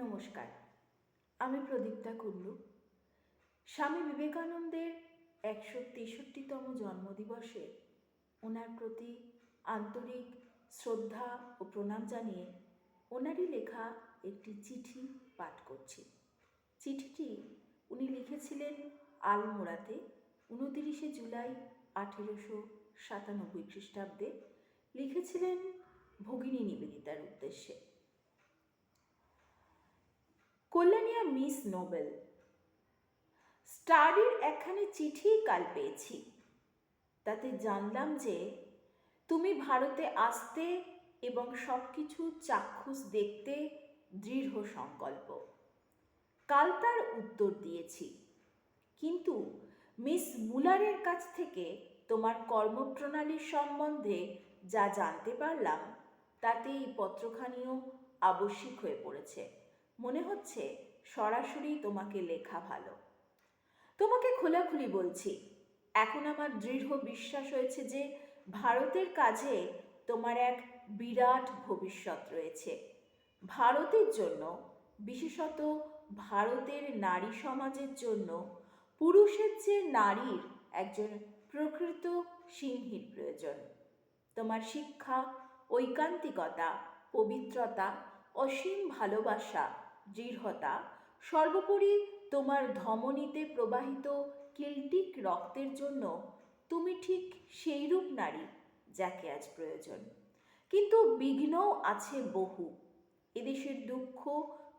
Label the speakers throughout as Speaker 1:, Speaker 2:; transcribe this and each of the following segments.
Speaker 1: নমস্কার। আমি প্রদীপ্তা কুল্লু। স্বামী বিবেকানন্দের একশো তেষট্টিতম জন্মদিবসে ওনার প্রতি আন্তরিক শ্রদ্ধা ও প্রণাম জানিয়ে ওনারই লেখা একটি চিঠি পাঠ করছি। চিঠিটি উনি লিখেছিলেন আলমোড়াতে উনতিরিশে জুলাই আঠেরোশো সাতানব্বই খ্রিস্টাব্দে। লিখেছিলেন ভগিনী নিবেদিতার উদ্দেশ্যে। কল্যাণিয়া মিস নোবেল। স্টাডির একখানি চিঠি কাল পেয়েছি। তাতে জানলাম যে তুমি ভারতে আসতে এবং সব কিছু চাক্ষুষ দেখতে দৃঢ় সংকল্প। কাল তার উত্তর দিয়েছি। কিন্তু মিস মুলারের কাছ থেকে তোমার কর্মপ্রণালীর সম্বন্ধে যা জানতে পারলাম তাতে এই পত্রখানিও আবশ্যিক হয়ে পড়েছে। মনে হচ্ছে সরাসরি তোমাকে লেখা ভালো। তোমাকে খোলাখুলি বলছি, এখন আমার দৃঢ় বিশ্বাস হয়েছে যে ভারতের কাজে তোমার এক বিরাট ভবিষ্যৎ রয়েছে। ভারতের জন্য, বিশেষত ভারতের নারী সমাজের জন্য, পুরুষের চেয়ে নারীর একজন প্রকৃত সিংহীর প্রয়োজন। তোমার শিক্ষা, ঐকান্তিকতা, পবিত্রতা, অসীম ভালোবাসা দৃঢ়তা, সর্বোপরি তোমার ধমনীতে প্রবাহিত কেল্টিক রক্তের জন্য তুমি ঠিক সেইরূপ নারী, যাকে আজ প্রয়োজন। কিন্তু বিঘ্নও আছে বহু। এদেশের দুঃখ,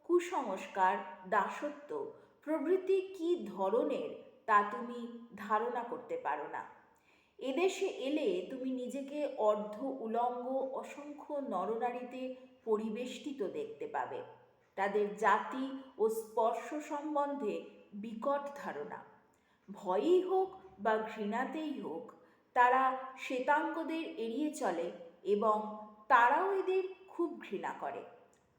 Speaker 1: কুসংস্কার, দাসত্ব, প্রভৃতি কি ধরনের তা তুমি ধারণা করতে পারো না। এদেশে এলে তুমি নিজেকে অর্ধ উলঙ্গ, অসংখ্য নরনারীতে পরিবেষ্টিত দেখতে পাবে। তাদের জাতি ও স্পর্শ সম্বন্ধে বিকট ধারণা। ভয়েই হোক বা ঘৃণাতেই হোক, তারা শ্বেতাঙ্গদের এড়িয়ে চলে এবং তারাও এদের খুব ঘৃণা করে।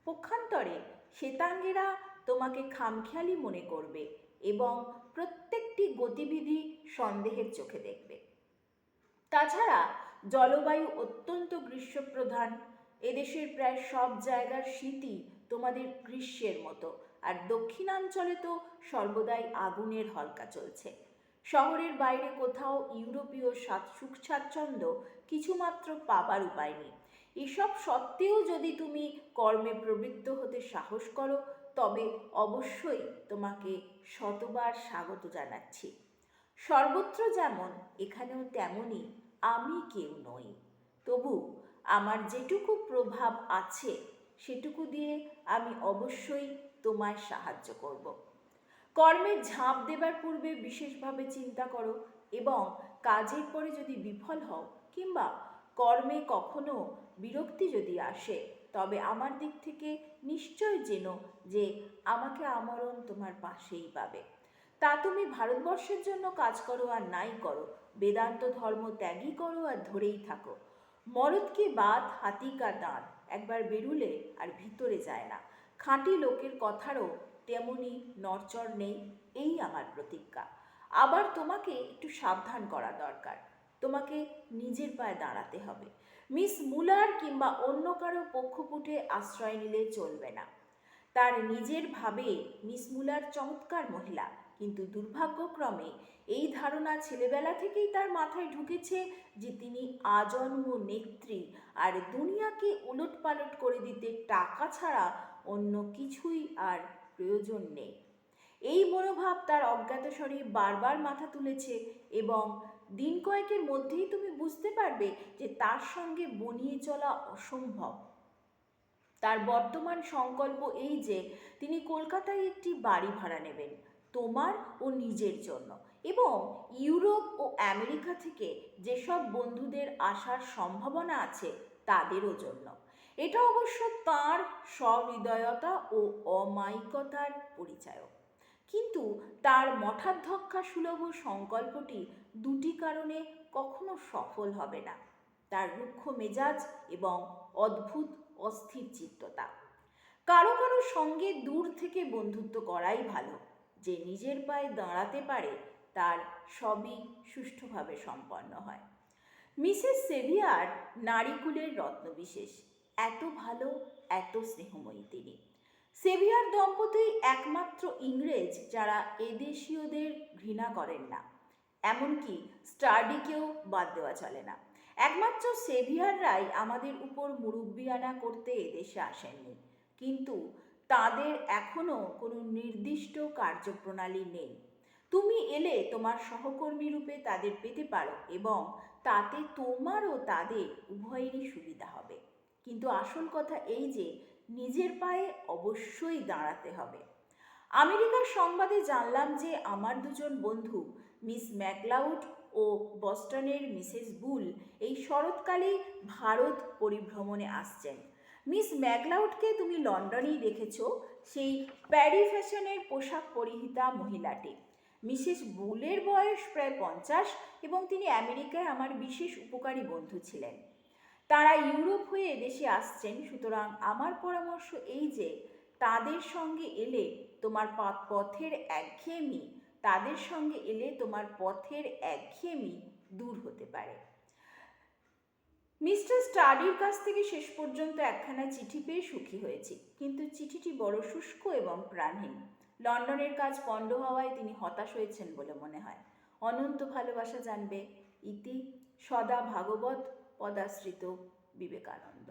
Speaker 1: পক্ষান্তরে শ্বেতাঙ্গেরা তোমাকে খামখেয়ালি মনে করবে এবং প্রত্যেকটি গতিবিধি সন্দেহের চোখে দেখবে। তাছাড়া জলবায়ু অত্যন্ত গ্রীষ্মপ্রধান, এদেশের প্রায় সব জায়গার শীতই তোমাদের গ্রীষ্মের মতো, আর দক্ষিণাঞ্চলে তো সর্বদাই আগুনের হলকা চলছে। শহরের বাইরে কোথাও ইউরোপীয় সাত সুখ স্বাচ্ছন্দ্য কিছুমাত্র পাবার উপায় নেই। এসব সত্ত্বেও যদি তুমি কর্মে প্রবৃত্ত হতে সাহস করো, তবে অবশ্যই তোমাকে শতবার স্বাগত জানাচ্ছি। সর্বত্র যেমন, এখানেও তেমনই, আমি কেউ নই। তবু আমার যেটুকু প্রভাব আছে সেটুকু দিয়ে আমি অবশ্যই তোমায় সাহায্য করব। কর্মে ঝাঁপ দেবার পূর্বে বিশেষভাবে চিন্তা করো এবং কাজের পরে যদি বিফল হও কিংবা কর্মে কখনো বিরক্তি যদি আসে, তবে আমার দিক থেকে নিশ্চয় জেন যে আমাকে আমরণ তোমার পাশেই পাবে। তা তুমি ভারতবর্ষের জন্য কাজ করো আর নাই করো, বেদান্ত ধর্ম ত্যাগই করো আর ধরেই থাকো। মরদ কি বাদ হাতি কা দাঁত। একবার বেরুলে আর ভিতরে যায় না। খাঁটি লোকের কথারও তেমনি নরচর নেই, এই আমার প্রতিজ্ঞা। আবার তোমাকে একটু সাবধান করা দরকার। তোমাকে নিজের পায়ে দাঁড়াতে হবে। মিস মুলার কিংবা অন্য কারও পক্ষপুটে আশ্রয় নিলে চলবে না। তার নিজের ভাবে মিস মুলার চমৎকার মহিলা। কিন্তু দুর্ভাগ্যক্রমে এই ধারণা ছেলেবেলা থেকেই তার মাথায় ঢুকেছে যে তিনি আজন্ম নেত্রী আর দুনিয়াকে উলট পালট করে দিতে টাকা ছাড়া অন্য কিছুই আর প্রয়োজন নেই। এই মনোভাব তার অজ্ঞাতস্বরে বারবার মাথা তুলেছে এবং দিন কয়েকের মধ্যেই তুমি বুঝতে পারবে যে তার সঙ্গে বনিয়ে চলা অসম্ভব। তার বর্তমান সংকল্প এই যে, তিনি কলকাতায় একটি বাড়ি ভাড়া নেবেন। তোমার ও নিজের জন্য। এবং ইউরোপ ও আমেরিকা থেকে যেসব বন্ধুদের আসার সম্ভাবনা আছে তাদেরও জন্য। এটা অবশ্য তাঁর সহৃদয়তা ও অমায়িকতার পরিচায়ক। কিন্তু তার মঠাধ্যক্ষা সুলভ সংকল্পটি দুটি কারণে কখনো সফল হবে না। তার রুক্ষ মেজাজ এবং অদ্ভুত অস্থির চিত্ততা। কারও কারও সঙ্গে দূর থেকে বন্ধুত্ব করাই ভালো। যে নিজের পায়ে দাঁড়াতে পারে, তার সবই সুষ্ঠুভাবে সম্পন্ন হয়। মিসেস সেভিয়ার নারীকুলের রত্নবিশেষ, এত ভালো, এত স্নেহময়ী তিনি। সেভিয়ার দম্পতি একমাত্র ইংরেজ যারা এদেশীয়দের ঘৃণা করেন না। এমনকি স্টাডিকেও বাদ দেওয়া চলে না। একমাত্র সেভিয়াররাই আমাদের উপর মুরব্বিয়ানা করতে এদেশে আসেননি। কিন্তু তাদের এখনও কোনো নির্দিষ্ট কার্যপ্রণালী নেই। তুমি এলে তোমার সহকর্মী রূপে তাদের পেতে পারো এবং তাতে তোমার ও তাদের উভয়েরই সুবিধা হবে। কিন্তু আসল কথা এই যে, নিজের পায়ে অবশ্যই দাঁড়াতে হবে। আমেরিকার সংবাদে জানলাম যে আমার দুজন বন্ধু, মিস ম্যাকলাউড ও বস্টনের মিসেস বুল, এই শরৎকালে ভারত পরিভ্রমণে আসছেন। মিস ম্যাকলাউডকে তুমি লন্ডনেই দেখেছ, সেই প্যারি ফ্যাশনের পোশাক পরিহিতা মহিলাটি। মিসেস বুলের বয়স প্রায় পঞ্চাশ এবং তিনি আমেরিকায় আমার বিশেষ উপকারী বন্ধু ছিলেন। তারা ইউরোপ হয়ে এদেশে আসছেন, সুতরাং আমার পরামর্শ এই যে, তাদের সঙ্গে এলে তোমার পথের একঘেয়েমি, তাদের সঙ্গে এলে তোমার পথের একঘেয়েমি দূর হতে পারে। মিস্টার স্টাডির কাছ থেকে শেষ পর্যন্ত একখানা চিঠি পেয়ে সুখী হয়েছি। কিন্তু চিঠিটি বড় শুষ্ক এবং প্রাণহীন। লন্ডনের কাজ পণ্ড হওয়ায় তিনি হতাশ হয়েছেন বলে মনে হয়। অনন্ত ভালোবাসা জানবে ইতি সদা ভাগবত পদাশ্রিত বিবেকানন্দ।